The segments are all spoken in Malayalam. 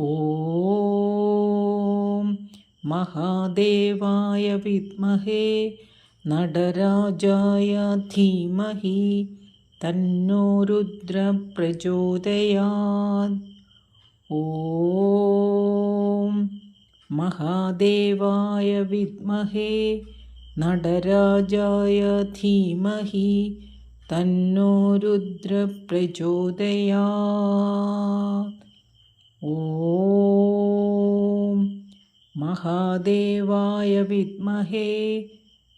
ॐ महादेवाय विद्महे नडराजाय धीमहि तन्नो रुद्रप्रचोदयात्। ॐ महादेवाय विद्महे नडराजाय धीमहि तन्नो रुद्रप्रचोदयात्। ഓം മഹാദേവായ വിദ്മഹേ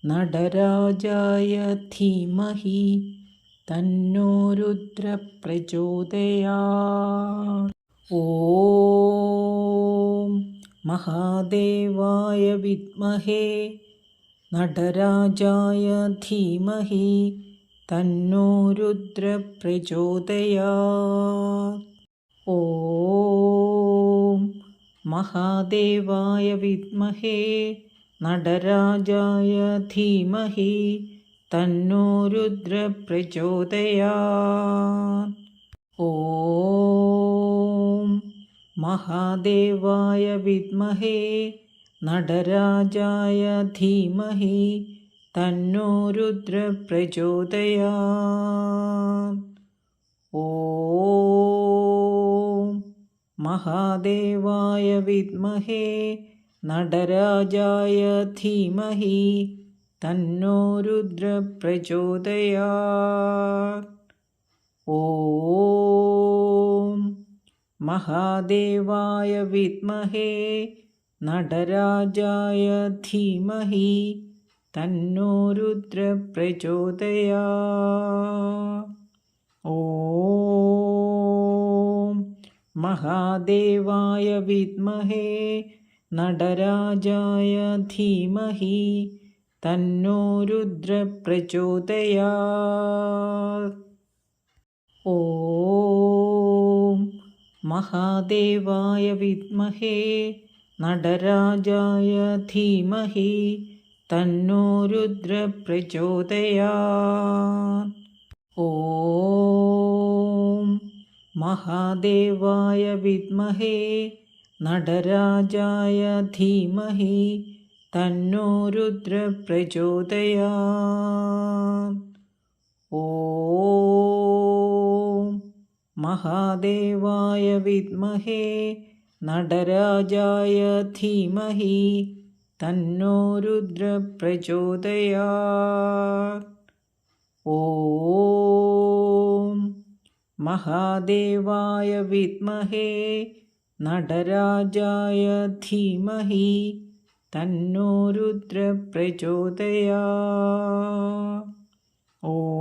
നടരാജായ ധീമഹി തന്നോ രുദ്ര പ്രചോദയാത് ഓം മഹാദേവായ വിദ്മഹേ നടരാജായ ധീമഹി തന്നോ രുദ്ര പ്രചോദയാത് ഓം महादेवाय विद्महे नटराजाय धीमहि तन्नो रुद्रप्रचोदयात् ॐ महादेवाय विद्महे नटराजाय धीमहि तन्नो रुद्रप्रचोदयात् ॐ മഹാദേവായ വിദ്മഹേ നടരാജായ ധീമഹി തന്നോ രുദ്ര പ്രചോദയാത് ഓം മഹാദേവായ വിദ്മഹേ നടരാജായ ധീമഹി തന്നോ രുദ്ര പ്രചോദയാത് ഓം മഹാദേവായ വിദ്മഹേ നടരാജായ ധീമഹി തന്നോ രുദ്രപ്രചോദയാ ഓം മഹാദേവായ വിദ്മഹേ നടരാജായ ധീമഹി തന്നോ രുദ്രപ്രചോദയാ ഓം മഹാദേവായ വിദ്മഹേ നടരാജായ ധീമഹി തന്നോ രുദ്രപ്രചോദയാ ഓ മഹാദേവായ വിദ്മഹേ നടരാജായ ധീമഹി തന്നോ രുദ്രപ്രചോദയാ ഓം മഹാദേവായ विद्महे നടരാജായ ധീമഹി തന്നോ രുദ്ര പ്രചോദയാ. ഓം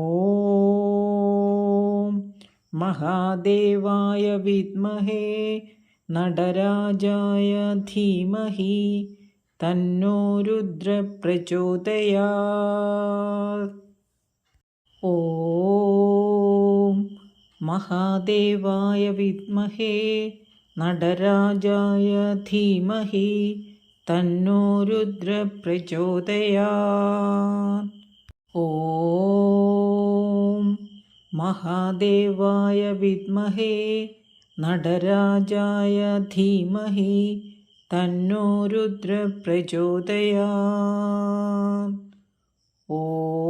മഹാദേവായ വിദ്മഹേ നടരാജായ ധീമഹി തന്നോ രുദ്ര പ്രചോദയാ. ഓം മഹാദേവായ വിദ്മഹേ നടരാജായ ധീമഹി തന്നോ രുദ്ര പ്രചോദയാത് ഓം മഹാദേവായ വിദ്മഹേ നടരാജായ ധീമഹി തന്നോ രുദ്ര പ്രചോദയാത് ഓം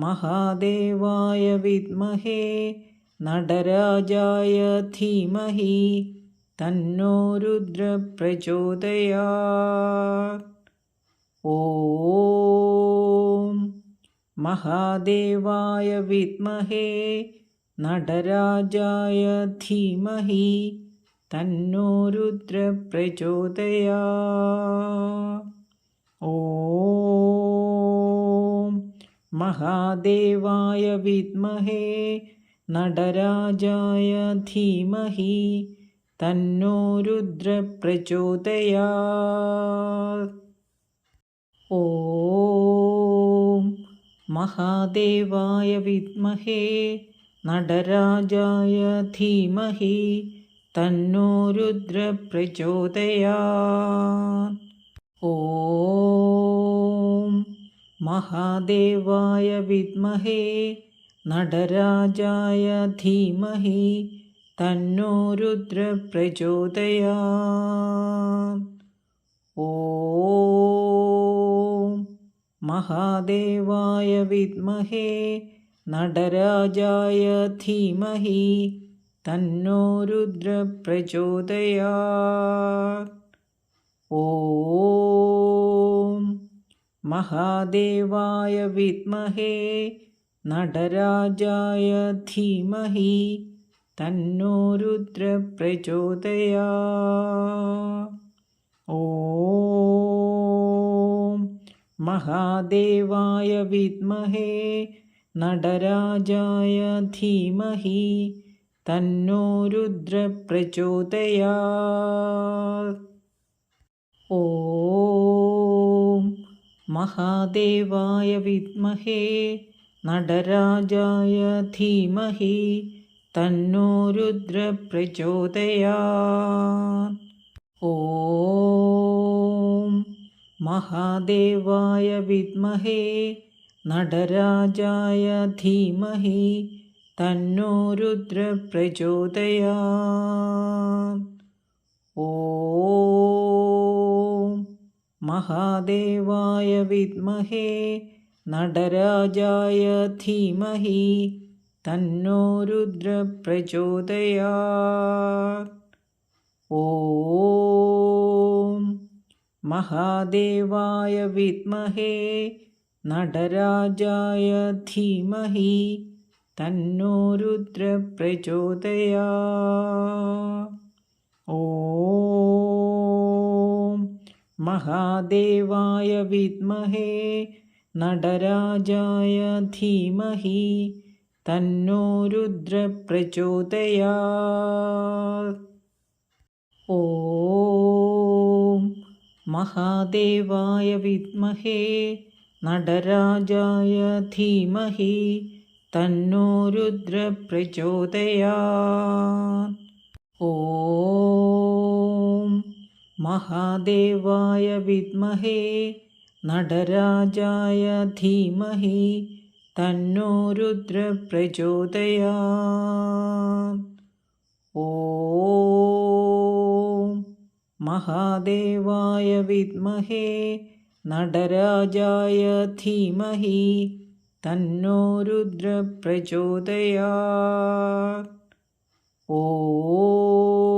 महादेवाय विद्महे नटराजाय धीमहि तन्नो रुद्रप्रचोदयात् ॐ महादेवाय विद्महे नटराजाय धीमहि तन्नो रुद्रप्रचोदयात् മഹാദേവായ വിദ്മഹേ നടരാജായ ധീമഹി തന്നോ രുദ്രപ്രചോദയാ ഓം മഹാദേവായ വിദ്മഹേ നടരാജായ ധീമഹി തന്നോ രുദ്രപ്രചോദയാ ഓം മഹാദേവായ വിദ്മഹേ നടരാജായ ധീമഹി തന്നോ രുദ്രപ്രചോദയാത് ഓ മഹാദേവായ വിദ്മഹേ നടരാജായ ധീമഹി തന്നോ രുദ്രപ്രചോദയാത് ഓം महादेवाय विद्महे नटराजाय धीमहि तन्नो रुद्रप्रचोदया ॐ महादेवाय विद्महे नटराजाय धीमहि तन्नो रुद्रप्रचोदया ॐ മഹാദേവായ വിദ്മഹേ നടരാജായ ധീമഹി തന്നോ രുദ്രപ്രചോദയാ ഓം മഹാദേവായ വിദ്മഹേ നടരാജായ ധീമഹി തന്നോ രുദ്രപ്രചോദയാ ഓം മഹാദേവായ വിദ്മഹേ നടരാജായ ധീമഹി തന്നോ രുദ്രപ്രചോദയാ ഓം മഹാദേവായ വിദ്മഹേ നടരാജായ ധീമഹി തന്നോ രുദ്രപ്രചോദയാ ഓം महादेवाय विद्महे नडराजाय धीमहि तन्नो रुद्रप्रचोदया ॐ महादेवाय विद्महे नडराजाय धीमहि तन्नो रुद्रप्रचोदया ॐ മഹാദേവായ വിദ്മഹേ നടരാജായ ധീമഹി തന്നോ രുദ്രപ്രചോദയാ ഓ മഹാദേവായ വിദ്മഹേ നടരാജായ ധീമഹി തന്നോ രുദ്രപ്രചോദയാ ഓം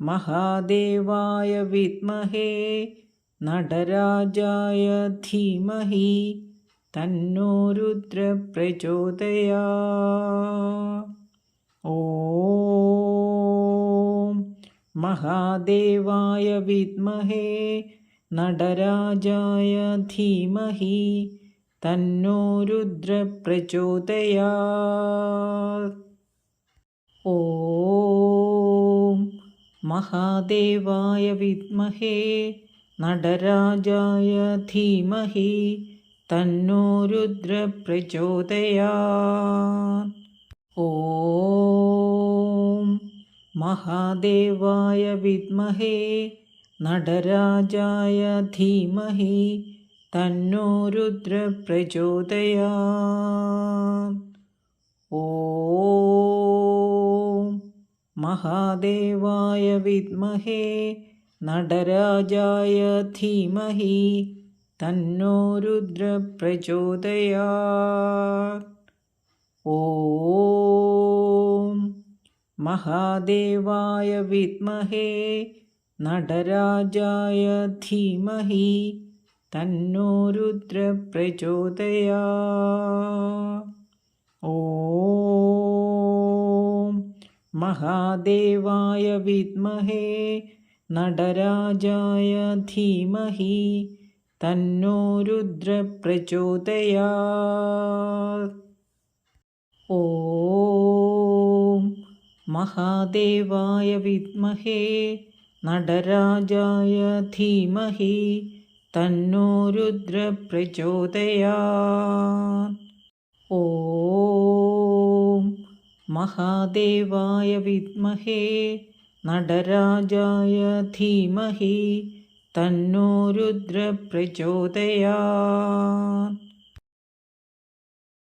മഹാദേവായ വിദ്മഹേ നടരാജായ ധീമഹി തന്നോ രുദ്രപ്രചോദയാ. ഓം മഹാദേവായ വിദ്മഹേ നടരാജായ ധീമഹി തന്നോ രുദ്രപ്രചോദയാ. ഓം महादेवाय विद्महे नडराजाय धीमहि तन्नो रुद्रप्रचोदयात् ॐ महादेवाय विद्महे नडराजाय धीमहि तन्नो रुद्रप्रचोदयात् മഹാദേവായ വിദ്മഹേ നടരാജായ ധീമഹി തന്നോ രുദ്രപ്രചോദയാ. ഓം മഹാദേവായ വിദ്മഹേ നടരാജായ ധീമഹി തന്നോ രുദ്രപ്രചോദയാ. ഓം മഹാദേവായ വിദ്മഹേ നടരാജായ ധീമഹി തന്നോ രുദ്രപ്രചോദയാ ഓം മഹാദേവായ വിദ്മഹേ നടരാജായ ധീമഹി തന്നോ രുദ്രപ്രചോദയാ ഓം महादेवाय विद्महे नडराजाय धीमहि तन्नो रुद्रप्रचोदयात्